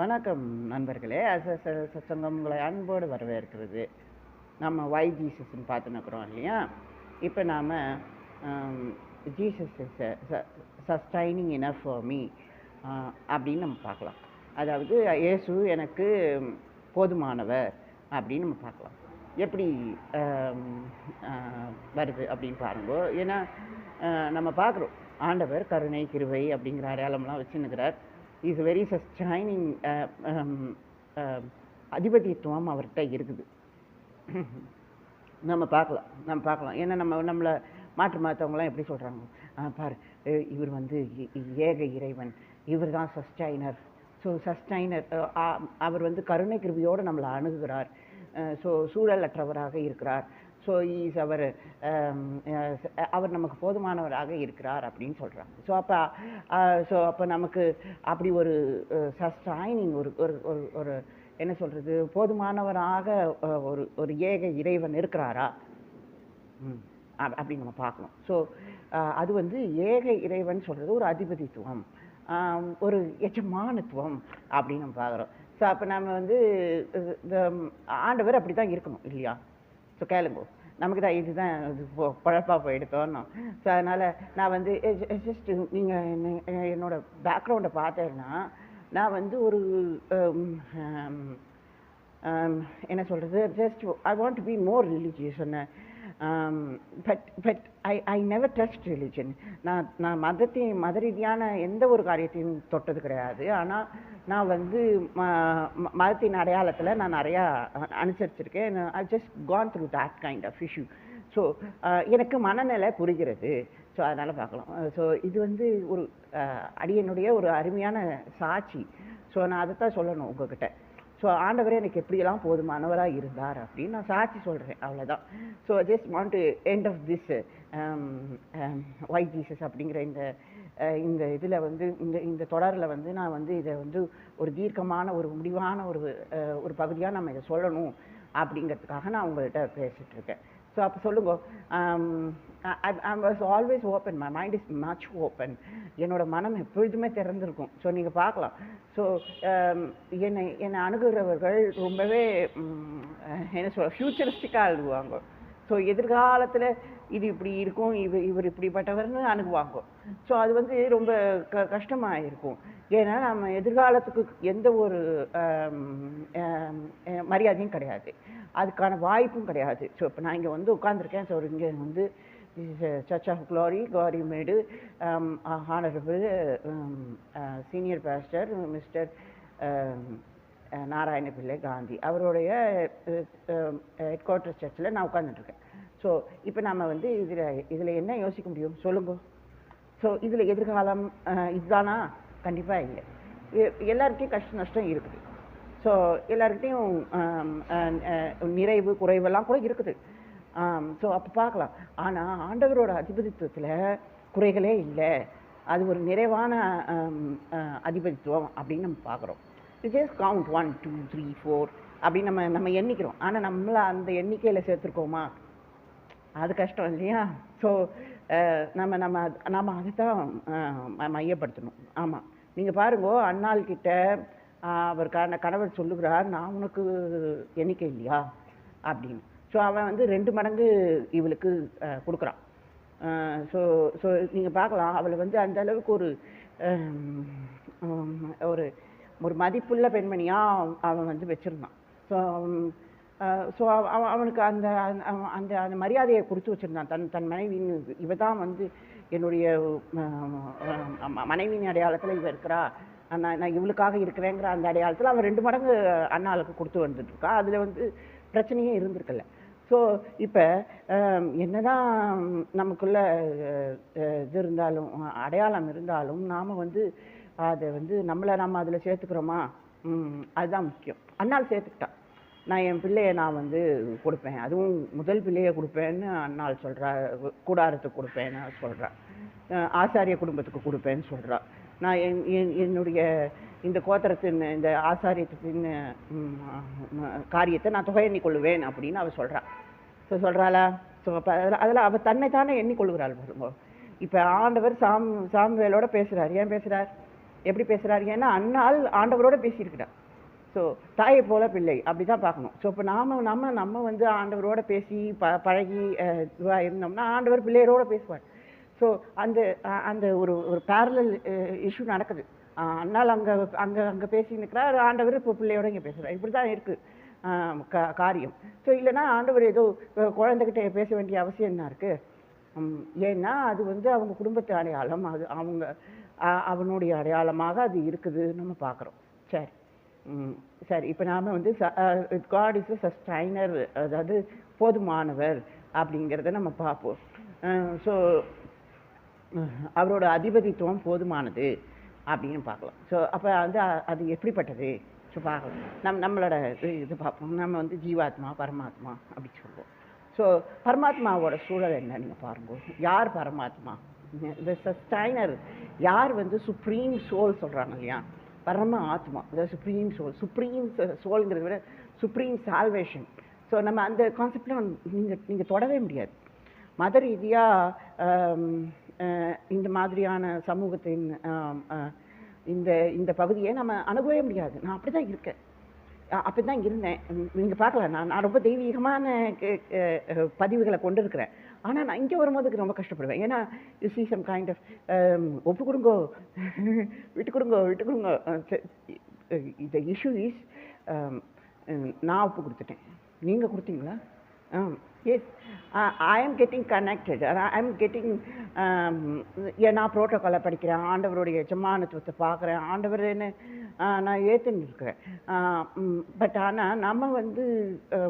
வணக்கம் நண்பர்களே. அச சச்சங்கம் உங்களை அன்போடு வரவேற்கிறது. நம்ம வை ஜீசஸ்ன்னு பார்த்துனுக்குறோம் இல்லையா? இப்போ நாம் Jesus sustaining enough for me அப்படின்னு நம்ம பார்க்கலாம். அதாவது இயேசு எனக்கு போதுமானவர் அப்படின்னு நம்ம பார்க்கலாம். எப்படி வருது அப்படின்னு பாருங்க. ஏன்னா நம்ம பார்க்குறோம். ஆண்டவர் கருணை கிருவை அப்படிங்கிற அடையாளம்லாம் வச்சுன்னுக்கிறார். இஸ் வெரி சஸ்டைனிங் அதிபதித்துவம் அவர்கிட்ட இருக்குது. நம்ம பார்க்கலாம் நம்ம பார்க்கலாம். ஏன்னா நம்ம நம்மளை மாற்று மாற்றவங்களாம் எப்படி சொல்கிறாங்க பாரு இவர் வந்து ஏக இறைவன். இவர் தான் சஸ்டைனர். ஸோ சஸ்டைனர் அவர் வந்து கருணை கிருவியோடு நம்மளை அணுகுகிறார். ஸோ சூழலற்றவராக இருக்கிறார். ஸோ இஸ் அவர் அவர் நமக்கு போதுமானவராக இருக்கிறார் அப்படின்னு சொல்கிறாங்க ஸோ அப்போ ஸோ அப்போ நமக்கு அப்படி ஒரு சஸ்டைனிங் ஒரு ஒரு ஒரு ஒரு என்ன சொல்கிறது போதுமானவராக ஒரு ஒரு ஏக இறைவன் இருக்கிறாரா? ம். அப்- அப்படி நம்ம பார்க்கணும். ஸோ அது வந்து ஏக இறைவன் சொல்கிறது ஒரு அதிபதித்துவம் ஒரு எஜமானத்துவம் அப்படின்னு நம்ம பார்க்குறோம். ஸோ அப்போ நம்ம வந்து இந்த ஆண்டவர் அப்படி தான் இருக்கணும் இல்லையா? ஸோ கேளுங்க. நமக்கு தான் இதுதான் இது பொ- போயிடுத்தோன்னு. ஸோ அதனால் நான் வந்து ஜஸ்ட் நீங்கள் என்னோட பேக்ரவுண்டை பார்த்தேன்னா நான் வந்து ஒரு um, um, um, என்ன சொல்கிறது just I want to be more religious சொன்னேன் but but I I never touch religion நான் நான் மதத்தையும் மத ரீதியான எந்த ஒரு காரியத்தையும் தொட்டது கிடையாது. ஆனால் நான் வந்து ம- ம- மதத்தின் அடையாளத்தில் நான் நிறையா அனுசரிச்சிருக்கேன். I just gone through that kind of issue so எனக்கு மனநிலை புரிகிறது. ஸோ அதனால் பார்க்கலாம். ஸோ இது வந்து ஒரு அடியனுடைய ஒரு அருமையான சாட்சி. ஸோ நான் அதை தான் சொல்லணும் உங்ககிட்ட. ஸோ ஆண்டவரே எனக்கு எப்படியெல்லாம் போதுமானவராக இருந்தார் அப்படின்னு நான் சாட்சி சொல்கிறேன் அவ்வளோதான் so just want to end of this why Jesus அப்படிங்கிற இந்த இந்த இதில் வந்து இந்த இந்த தொடரில் வந்து நான் வந்து இதை வந்து ஒரு தீர்க்கமான ஒரு முடிவான ஒரு ஒரு பகுதியாக நம்ம இதை சொல்லணும் அப்படிங்கிறதுக்காக நான் உங்கள்கிட்ட பேசிகிட்ருக்கேன் ஸோ அப்போ சொல்லுங்க. I was always open my mind is much open என்னோட மனம் எப்பொழுதுமே திறந்திருக்கும். ஸோ நீங்கள் பார்க்கலாம். ஸோ என்னை என்னை அணுகுறவர்கள் ரொம்பவே என்ன சொல்ல ஃப்யூச்சரிஸ்டிக்காக அழுகுவாங்க ஸோ எதிர்காலத்தில் இது இப்படி இருக்கும் இவர் இவர் இப்படிப்பட்டவர்னு அணுகுவாங்க. ஸோ அது வந்து ரொம்ப க கஷ்டமாக இருக்கும் ஏன்னா நம்ம எதிர்காலத்துக்கு எந்த ஒரு மரியாதையும் கிடையாது. அதுக்கான வாய்ப்பும் கிடையாது. ஸோ இப்போ நான் இங்கே வந்து உட்காந்துருக்கேன் ஸோ இங்கே வந்து church of glory Karimedu honourable senior pastor mister Narayana Pillai Gandhi அவருடைய ஹெட் குவார்ட்டர் சர்ச்சில் நான் உட்காந்துட்டுருக்கேன் ஸோ இப்போ நம்ம வந்து இதில் இதில் என்ன யோசிக்க முடியும்? சொல்லுங்க. ஸோ இதில் எதிர்காலம் uh, இதுதானா? கண்டிப்பாக இல்லை. எ- கஷ்ட நஷ்டம் இருக்குது. ஸோ எல்லாருக்கிட்டையும் நிறைவு குறைவெல்லாம் கூட இருக்குது. ஸோ அப்போ பார்க்கலாம். ஆனால் ஆண்டவரோட அதிபதித்துவத்தில் குறைகளே இல்லை. அது ஒரு நிறைவான அதிபதித்துவம் அப்படின்னு நம்ம பார்க்குறோம். Just count one two three four அப்படின்னு நம்ம நம்ம எண்ணிக்கிறோம். ஆனால் நம்மளை அந்த எண்ணிக்கையில் சேர்த்துருக்கோமா? அது கஷ்டம் இல்லையா? ஸோ நம்ம நம்ம நம்ம அதை தான் மையப்படுத்தணும். ஆமாம் நீங்கள் பாருங்க அண்ணாள்கிட்ட அவர் கண கணவர் சொல்லுகிறார் நான் உனக்கு எண்ணிக்கை இல்லையா? அப்படின்னு. ஸோ அவன் வந்து ரெண்டு மடங்கு இவளுக்கு கொடுக்குறான். ஸோ ஸோ நீங்கள் பார்க்கலாம் அவளை வந்து அந்த அளவுக்கு ஒரு ஒரு ஒரு மதிப்புள்ள பெண்மணியாக அவன் வந்து வச்சுருந்தான். ஸோ ஸோ அவன் அவனுக்கு அந்த அந்த- அவன் அந்த அந்த மரியாதையை கொடுத்து வச்சுருந்தான். தன் தன் மனைவின்னு இவ தான் வந்து என்னுடைய மனைவியின் அடையாளத்தில் இவ இருக்கிறா. நான் நான் இவளுக்காக இருக்கிறேங்கிற அந்த அடையாளத்தில் அவன் ரெண்டு மடங்கு அண்ணாளுக்கு கொடுத்து வந்துட்டுருக்கா. அதில் வந்து பிரச்சனையே இருந்திருக்கல. ஸோ இப்போ என்னதான் நமக்குள்ள இது இருந்தாலும் அடையாளம் இருந்தாலும் நாம் வந்து அதை வந்து நம்மளை நம்ம அதில் சேர்த்துக்கிறோமா? அதுதான் முக்கியம். அண்ணாள் சேர்த்துக்கிட்டான் நான் என் பிள்ளைய நான் வந்து கொடுப்பேன். அதுவும் முதல் பிள்ளையை கொடுப்பேன்னு அண்ணாள் சொல்கிறா கூடாரத்துக்கு கொடுப்பேன்னு சொல்கிறா ஆசாரிய குடும்பத்துக்கு கொடுப்பேன்னு சொல்கிறா நான் என் என்- என்னுடைய இந்த கோத்திரத்தின் இந்த ஆசாரியத்தின் காரியத்தை நான் தொகை எண்ணிக்கொள்ளுவேன் அப்படின்னு அவள் சொல்கிறாள் ஸோ சொல்கிறாளா ஸோ அப்போ அதில் அதில் அவள் தன்னை தானே எண்ணிக்கொள்கிறாள் பாருங்க. இப்போ ஆண்டவர் சாம் சாம்வேலோட பேசுகிறார் ஏன் பேசுகிறார் எப்படி பேசுகிறார் ஏன்னா அன்னால் ஆண்டவரோட பேசியிருக்கிறார் ஸோ தாயை போல பிள்ளை. அப்படி தான் பார்க்கணும். ஸோ இப்போ நாம் நம்ம நம்ம வந்து ஆண்டவரோட பேசி ப பழகி இதுவாக இருந்தோம்னா ஆண்டவர் பிள்ளையரோட பேசுவார். ஸோ அந்த அந்த ஒரு ஒரு பேரலல் இஷ்யூ eh, நடக்குது. அஹ், அங்கே அங்கே அங்கே பேசின்னு ஆண்டவர் இப்போ பிள்ளையோட இங்கே பேசுகிறார் இப்படி தான் இருக்குது கா காரியம். ஸோ இல்லைன்னா ஆண்டவர் ஏதோ குழந்தைகிட்ட பேச வேண்டிய அவசியம் என்ன இருக்குது ஏன்னா அது வந்து அவங்க குடும்பத்து அடையாளம். அது அவங்க அவனுடைய அடையாளமாக அது இருக்குது நம்ம பார்க்குறோம். சரி. சரி. இப்போ நாம் வந்து காட் இஸ் சஸ்டைனர் அதாவது போதுமானவர் அப்படிங்கிறத நம்ம பார்ப்போம். ஸோ அவரோட அதிபதித்துவம் போதுமானது அப்படின்னு பார்க்கலாம். ஸோ அப்போ வந்து அது எப்படிப்பட்டது? ஸோ பார்க்கலாம். நம் நம்மளோட இது- இது பார்ப்போம். நம்ம வந்து ஜீவாத்மா பரமாத்மா அப்படி சொல்லுவோம். ஸோ பரமாத்மாவோட சூழல் என்ன? நீங்கள் பாருங்க. யார் பரமாத்மா? இந்த சஸ்டைனர் யார் வந்து சுப்ரீம் சோல் சொல்கிறாங்க இல்லையா? பரம ஆத்மா. இந்த சுப்ரீம் சோல் சுப்ரீம் சோல்ங்கிறத விட சுப்ரீம் சால்வேஷன் ஸோ நம்ம அந்த கான்செப்டில் நீங்கள் நீங்கள் தொடவே முடியாது. மத ரீதியாக இந்த மாதிரியான சமூகத்தின் இந்த இந்த பகுதியை நம்ம அணுகவே முடியாது. நான் அப்படி தான் இருக்கேன். அப்படி தான் இருந்தேன். நீங்கள் பார்க்கலாம். நான் நான் ரொம்ப தெய்வீகமான பதிவுகளை கொண்டு இருக்கிறேன் ஆனால் நான் இங்கே வரும்போது ரொம்ப கஷ்டப்படுவேன். ஏன்னா you is some kind of ஒப்பு கொடுங்கோ விட்டு கொடுங்கோ விட்டு கொடுங்கோ. இந்த இஷ்யூ இஸ் நான் ஒப்பு கொடுத்துட்டேன். நீங்கள் கொடுத்தீங்களா? ஆ yes I am getting connected I am getting நான் ப்ரோட்டோக்காலை படிக்கிறேன். ஆண்டவருடைய ஜமானத்துவத்தை பார்க்குறேன். ஆண்டவர் என்ன நான் ஏற்றுன்னு இருக்கிறேன். பட் ஆனால் நம்ம வந்து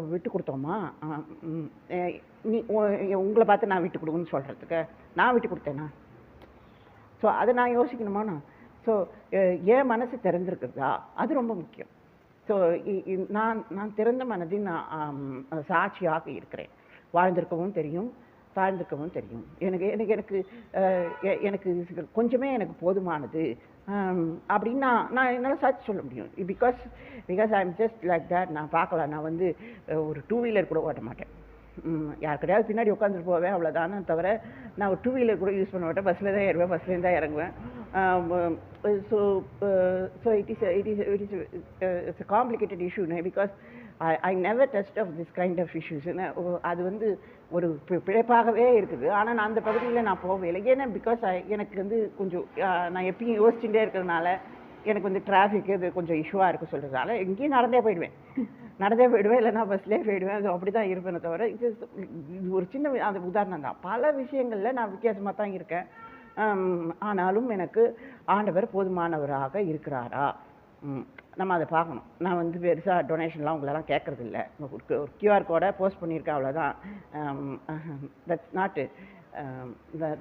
விட்டு கொடுத்தோமா? நீ உ- உங்களை பார்த்து நான் விட்டு கொடுங்கன்னு சொல்கிறதுக்கு நான் விட்டு கொடுத்தேனா? ஸோ அதை நான் யோசிக்கணுமாண்ணா ஸோ என் மனசு திறந்துருக்குதா அது ரொம்ப முக்கியம். ஸோ நான் நான் திறந்த மனதின் நான் சாட்சியாக இருக்கிறேன். வாழ்ந்திருக்கவும் தெரியும் தாழ்ந்திருக்கவும் தெரியும். எனக்கு எனக்கு எனக்கு எ- எனக்கு கொஞ்சமே எனக்கு போதுமானது. அப்படின்னு நான் நான் என்னால் சாட்சி சொல்ல முடியும். Because because I am just like that நான் பார்க்கலாம் நான் வந்து ஒரு டூ வீலர் கூட ஓட்ட மாட்டேன். யார் கிடையாது பின்னாடி உட்காந்துட்டு போவேன் அவ்வளோதானே தவிர நான் ஒரு டூ வீலர் கூட யூஸ் பண்ண மாட்டேன். பஸ்ஸில் தான் ஏறுவேன் பஸ்லேருந்து தான் இறங்குவேன். So so it is it is it is it's complicated issue because I I never test of this kind of issues அது வந்து ஒரு பிழைப்பாகவே இருக்குது. ஆனால் நான் அந்த பகுதியில் நான் போகவே இல்லை ஏன்னா பிகாஸ் எனக்கு வந்து கொஞ்சம் நான் எப்பயும் யோசிச்சுட்டே இருக்கிறதுனால எனக்கு வந்து டிராஃபிக் இது கொஞ்சம் இஷ்யூவாக இருக்குது சொல்கிறதுனால எங்கேயும் நடந்தே போயிடுவேன். நடந்தே போயிடுவேன் இல்லைனா பஸ்லேயே போயிடுவேன். அது அப்படி தான் இருப்பேனே தவிர இது இது ஒரு சின்ன அந்த உதாரணம் தான். பல விஷயங்களில் நான் வித்தியாசமாக தான் இருக்கேன். ஆனாலும் எனக்கு ஆண்டவர் போதுமானவராக இருக்கிறாரா? நம்ம அதை பார்க்கணும். நான் வந்து பெருசாக டொனேஷன்லாம் உங்களெல்லாம் கேட்குறது இல்லை ஒரு ஒரு கியூஆர் கோடை போஸ்ட் பண்ணியிருக்கேன் அவ்வளோதான் that's not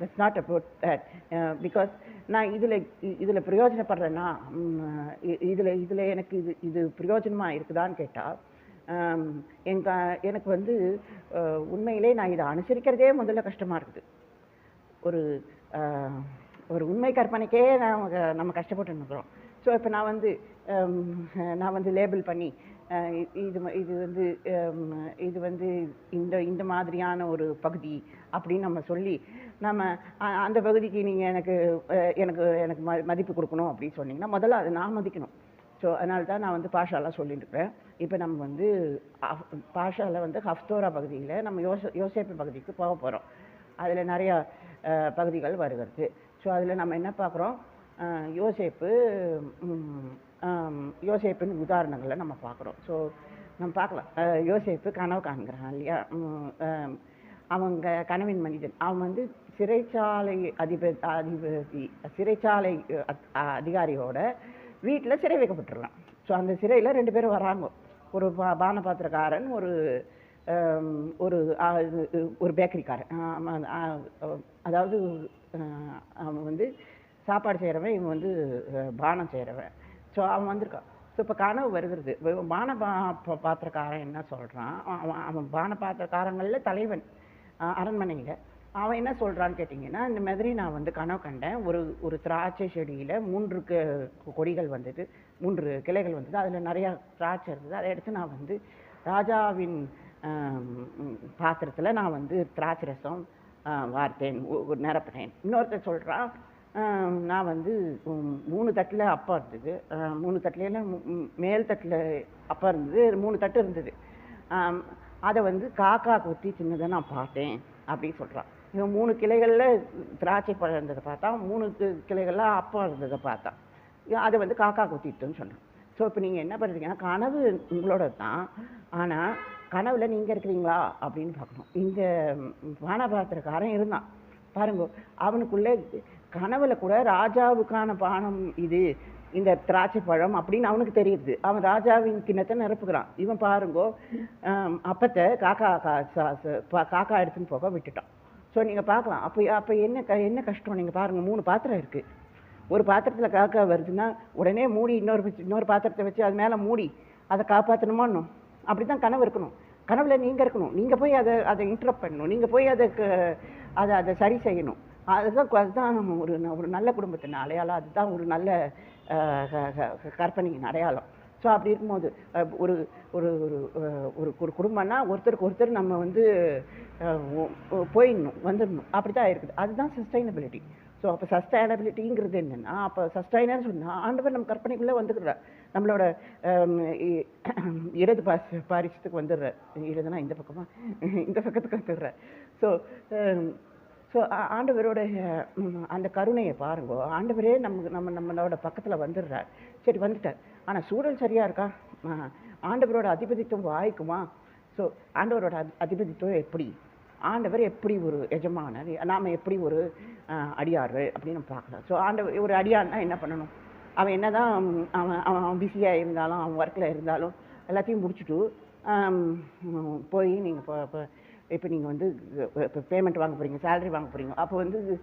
that's not about that because நான் இதில் இதில் பிரயோஜனப்படுறேன்னா இதில் இதில் எனக்கு இது இது பிரயோஜனமாக இருக்குதான்னு கேட்டால் um, எங்க எனக்கு வந்து உண்மையிலே நான் இதை அனுசரிக்கிறதே முதல்ல கஷ்டமாக இருக்குது. ஒரு ஒரு உண்மை கற்பனைக்கே நான் நம்ம கஷ்டப்பட்டு இருக்கிறோம். ஸோ இப்போ நான் வந்து நான் வந்து லேபிள் பண்ணி இது இது வந்து இது வந்து இந்த இந்த மாதிரியான ஒரு பகுதி அப்படின்னு நம்ம சொல்லி நம்ம அ- அந்த பகுதிக்கு நீங்கள் எனக்கு எனக்கு எனக்கு ம மதிப்பு கொடுக்கணும் அப்படின்னு சொன்னீங்கன்னா முதல்ல அதை நான் மதிக்கணும். ஸோ அதனால தான் நான் வந்து பாஷாலாம் சொல்லிட்டுருக்கிறேன் இப்போ நம்ம வந்து பாஷாவில் வந்து ஹஃப்தோரா பகுதியில் நம்ம யோச யோசேப்பு பகுதிக்கு போக போகிறோம் அதில் நிறையா பகுதிகள் வருகிறது. ஸோ அதில் நம்ம என்ன பார்க்குறோம்? யோசேப்பு யோசேப்பின் உதாரணங்களை நம்ம பார்க்குறோம். ஸோ நம்ம பார்க்கலாம். யோசேப்பு கனவு காண்கிறான் இல்லையா? அவங்க கனவின் மனிதன். அவன் வந்து சிறைச்சாலை அதிபதி அதிபதி சிறைச்சாலை அதிகாரியோட வீட்டில் சிறை வைக்கப்பட்டுருலாம் ஸோ அந்த சிறையில் ரெண்டு பேரும் வராங்க. ஒரு பா பான பாத்திரக்காரன் ஒரு ஒரு இது, ஒரு பேக்கரிக்காரன். அதாவது அவன் வந்து சாப்பாடு செய்கிறவன் இவன் வந்து பானம் செய்கிறவன் ஸோ அவன் வந்திருக்கான். ஸோ இப்போ கனவு வருகிறது. வான பா பாத்திரக்காரன் என்ன சொல்கிறான் அவன் அவன் வான பாத்திரக்காரங்களில் தலைவன் அரண்மனையில். அவன் என்ன சொல்கிறான்னு கேட்டிங்கன்னா இந்த மாதிரி நான் வந்து கனவு கண்டேன். ஒரு ஒரு திராட்சை செடியில் மூன்று க- கொடிகள் வந்தது. மூன்று கிளைகள் வந்தது. அதில் நிறையா திராட்சை இருந்தது. அதை எடுத்து நான் வந்து ராஜாவின் பாத்திரத்தில் நான் வந்து திராட்சை ரசம் வார்த்தேன் ஒரு நிரப்பினேன். இன்னொருத்தர் சொல்கிறான் நான் வந்து மூணு தட்டில் அப்பா இருந்தது. மூணு தட்டுல மேல் தட்டில் அப்பா இருந்தது. மூணு தட்டு இருந்தது. அதை வந்து காக்கா கொத்தி சின்னதை நான் பார்த்தேன் அப்படின்னு சொல்கிறான் இவன் மூணு கிளைகளில் திராட்சை பழம் இருந்ததை பார்த்தா மூணு கி- அப்பா இருந்ததை பார்த்தான் அதை வந்து காக்கா கொத்திட்டுன்னு சொன்னான் ஸோ இப்போ நீங்கள் என்ன பண்ணுறீங்கன்னா கனவு உங்களோட தான். ஆனால் கனவுல நீங்கள் இருக்கிறீங்களா? அப்படின்னு பார்க்கணும். இந்த வானபாத்திரக்காரன் இருந்தான். பாருங்க அவனுக்குள்ளே கனவுல கூட ராஜாவுக்கான பானம் இது இந்த திராட்சை பழம் அப்படின்னு அவனுக்கு தெரியுது. அவன் ராஜாவின் கிண்ணத்தை நிரப்புகிறான். இவன் பாருங்கோ அப்பத்தை காக்கா கா சா- பா- காக்கா எடுத்துன்னு போக விட்டுட்டான். ஸோ நீங்கள் பார்க்கலாம். அப்போ அப்போ என்ன க என்ன கஷ்டம்? நீங்கள் பாருங்கள் மூணு பாத்திரம் இருக்குது ஒரு பாத்திரத்தில் காக்கா வருதுன்னா உடனே மூடி இன்னொரு வச்சு- இன்னொரு பாத்திரத்தை வச்சு அது மேலே மூடி அதை காப்பாற்றணுமான்னும் அப்படி தான் கனவு இருக்கணும். கனவில் நீங்கள் இருக்கணும். நீங்கள் போய் அதை அதை இன்ட்ரப்ட் பண்ணணும். நீங்கள் போய் அதை க- அதை அதை சரி செய்யணும். அதுதான் அதுதான் அதுதான் ஒரு ந- ஒரு நல்ல குடும்பத்தின் அடையாளம். அதுதான் ஒரு நல்ல க- க- கற்பனையின் அடையாளம். ஸோ அப்படி இருக்கும்போது ஒரு ஒரு ஒரு ஒரு ஒரு குடும்பம்னா ஒருத்தருக்கு ஒருத்தர் நம்ம வந்து போயிடணும் வந்துடணும். அப்படி தான் இருக்குது. அதுதான் சஸ்டைனபிலிட்டி ஸோ அப்போ சஸ்டைனபிலிட்டிங்கிறது என்னென்னா அப்போ சஸ்டைனர்னு சொன்னால் ஆண்டவர் நம்ம கற்பனைக்குள்ளே வந்துக்கிறார் நம்மளோட இ- இடது பாஸ் பாரிசத்துக்கு வந்துடுறார். இடதுனா இந்த பக்கமாக இந்த பக்கத்துக்கு வந்துடுறார். ஸோ ஸோ ஆண்டவரோட அந்த கருணையை பாருங்க. ஆண்டவரே நமக்கு நம்ம நம்மளோட பக்கத்தில் வந்துடுறார். சரி வந்துட்டார். ஆனால் சூழல் சரியாக இருக்கா? ஆண்டவரோட அதிபதித்துவம் வாய்க்குமா? ஸோ ஆண்டவரோட அதி- அதிபதித்துவம் எப்படி? ஆண்டவர் எப்படி ஒரு எஜமானர்? நாம் எப்படி ஒரு அடியார்கள் அப்படின்னு நம்ம பார்க்கலாம். ஸோ ஆண்டவர் ஒரு அடியார்னா என்ன பண்ணணும்? அவன் என்னதான் தான் அவன் அவன் பிஸியாக இருந்தாலும் அவன் ஒர்க்கில் இருந்தாலும் எல்லாத்தையும் முடிச்சுட்டு போய் நீங்கள் இப்போ இப்போ நீங்கள் வந்து இப்போ பேமெண்ட் வாங்க போகிறீங்க சேலரி வாங்க போகிறீங்க அப்போ வந்து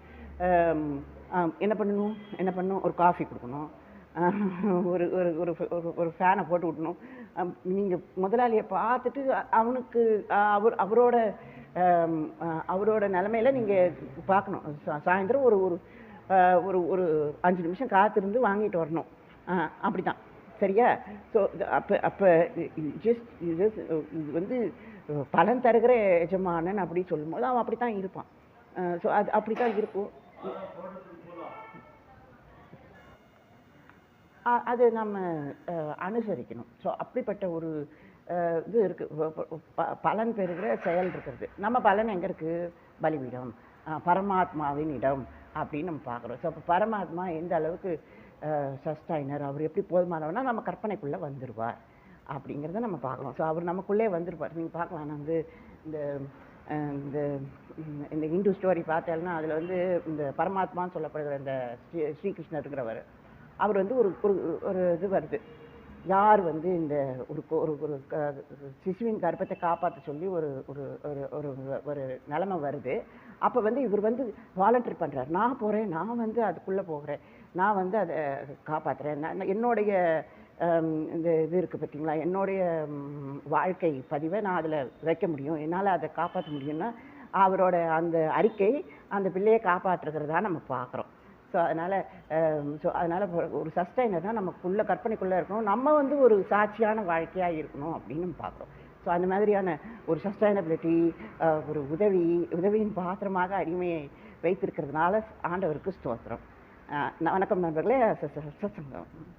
என்ன பண்ணணும்? என்ன பண்ணணும்? ஒரு காஃபி கொடுக்கணும். ஒரு ஒரு ஒரு ஒரு ஃபேனை போட்டு விடணும். நீங்கள் முதலாளியை பார்த்துட்டு அவனுக்கு அவர் அவரோட அவரோட நிலமையில நீங்கள் பார்க்கணும். சா- சாயந்தரம் ஒரு ஒரு ஒரு ஒரு அஞ்சு நிமிஷம் காத்திருந்து வாங்கிட்டு வரணும். அப்படி தான் சரியா? ஸோ அப்போ அப்போ ஜஸ்ட் ஜஸ்ட் இது வந்து பலன் தருகிற எஜமானன் அப்படி சொல்லும்போது அவன் அப்படி தான் இருப்பான் ஸோ அது அப்படி தான் இருக்கும் அது நம்ம அனுசரிக்கணும். ஸோ அப்படிப்பட்ட ஒரு இது இருக்குது பலன் பெறுகிற செயல் இருக்கிறது. நம்ம பலன் எங்கே இருக்குது பலிபீடம். பரமாத்மாவின் இடம் அப்படின்னு நம்ம பார்க்குறோம். ஸோ அப்போ பரமாத்மா எந்த அளவுக்கு சஸ்டைனர் அவர் எப்படி போதுமானவனா நம்ம கற்பனைக்குள்ளே வந்துடுவார் அப்படிங்கிறத நம்ம பார்க்கலாம். ஸோ அவர் நமக்குள்ளே வந்துருப்பார். நீங்கள் பார்க்கலாம். நான் வந்து இந்த இந்த இந்த இந்து ஸ்டோரி பார்த்தேன்னா அதில் வந்து இந்த பரமாத்மான்னு சொல்லப்படுகிற இந்த ஸ்ரீ ஸ்ரீகிருஷ்ணர் இருக்கிறவர். அவர் வந்து ஒரு ஒரு ஒரு இது வருது. யார் வந்து இந்த ஒரு ஒரு ஒரு க- சிசுவின் கர்ப்பத்தை காப்பாற்ற சொல்லி ஒரு ஒரு ஒரு ஒரு ஒரு நிலமை வருது. அப்போ வந்து இவர் வந்து வாலண்டியர் பண்ணுறார் நான் போகிறேன் நான் வந்து அதுக்குள்ளே போகிறேன். நான் வந்து அதை காப்பாற்றுறேன் நான் என்னுடைய இந்த இது இருக்குது பார்த்தீங்களா என்னுடைய வாழ்க்கை பதிவை நான் அதில் வைக்க முடியும் என்னால் அதை காப்பாற்ற முடியும்னா அவரோட அந்த அறிக்கை அந்த பிள்ளையை காப்பாற்றுக்கிறதா நம்ம பார்க்குறோம் ஸோ அதனால் ஸோ அதனால் ஒரு சஸ்டைனர் தான் நமக்குள்ளே கற்பனைக்குள்ளே இருக்கணும் நம்ம வந்து ஒரு சாட்சியான வாழ்க்கையாக இருக்கணும் அப்படின்னு நம்ம பார்க்குறோம் ஸோ அந்த மாதிரியான ஒரு சஸ்டைனபிலிட்டி ஒரு உதவி உதவியின் பாத்திரமாக அடிமையை வைத்திருக்கிறதுனால ஆண்டவருக்கு ஸ்தோத்திரம் வணக்கம் நண்பர்களே சங்கம்